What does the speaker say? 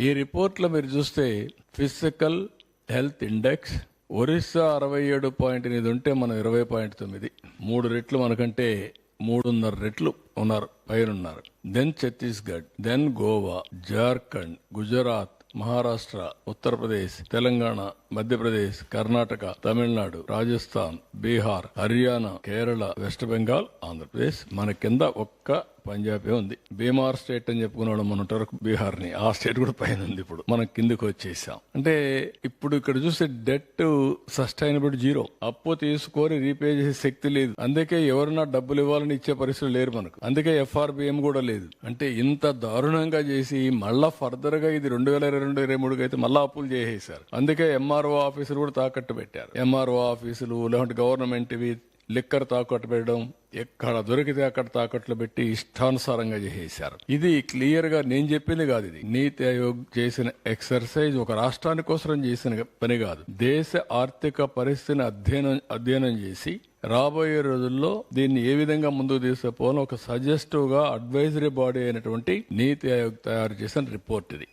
ఈ రిపోర్ట్లో మీరు చూస్తే ఫిజికల్ హెల్త్ ఇండెక్స్ ఒరిస్సా అరవై ఏడు పాయింట్ ఎనిమిది ఉంటే మనం ఇరవై పాయింట్ తొమ్మిది. మూడు రెట్లు మనకంటే మూడున్నర రెట్లు ఉన్నారు పైన ఉన్నారు then Chhattisgarh then Goa Jharkhand Gujarat Maharashtra Uttar Pradesh Telangana Madhya Pradesh Karnataka Tamil Nadu Rajasthan Bihar Haryana Kerala west Bengal Andhra Pradesh. మన కింద ఒక్క పంజాబే ఉంది. బీమార్ స్టేట్ అని చెప్పుకున్నాడు మన ఉంటారు బీహార్ని ఆ స్టేట్ కూడా పైన ఉంది ఇప్పుడు. మనం కిందకి వచ్చేసాం. అంటే ఇప్పుడు ఇక్కడ చూస్తే డెట్ సస్టైనబుల్ జీరో. అప్పు తీసుకొని రీపే చేసే శక్తి లేదు. అందుకే ఎవరన్నా డబ్బులు ఇవ్వాలని ఇచ్చే పరిస్థితులు లేరు మనకు. అందుకే ఎఫ్ఆర్బిఎం కూడా లేదు. అంటే ఇంత దారుణంగా చేసి మళ్ళా ఫర్దర్గా ఇది రెండు వేల ఇరవై రెండు ఇరవై మూడుకి అయితే మళ్ళా అప్పులు చేసేసారు అందుకే ఎంఆర్ఓ ఆఫీసులు కూడా తాకట్టు పెట్టారు. ఎంఆర్ఓ ఆఫీసులు లేదంటే గవర్నమెంట్ ఇవి లిక్కర్ తాకట్టు పెట్టడం ఎక్కడ దొరికితే అక్కడ తాకట్లు పెట్టి ఇష్టానుసారంగా చేసేశారు. ఇది క్లియర్గా నేను చెప్పింది కాదు ఇది. నీతి ఆయోగ్ చేసిన ఎక్సర్సైజ్ ఒక రాష్ట్రాని కోసం చేసిన పని కాదు. దేశ ఆర్థిక పరిస్థితిని అధ్యయనం అధ్యయనం చేసి రాబోయే రోజుల్లో దీన్ని ఏ విధంగా ముందుకు తీసుకుపోవాలో ఒక సజెస్టివ్గా అడ్వైజరీ బాడీ అయినటువంటి నీతి ఆయోగ్ తయారు చేసిన రిపోర్ట్ ఇది.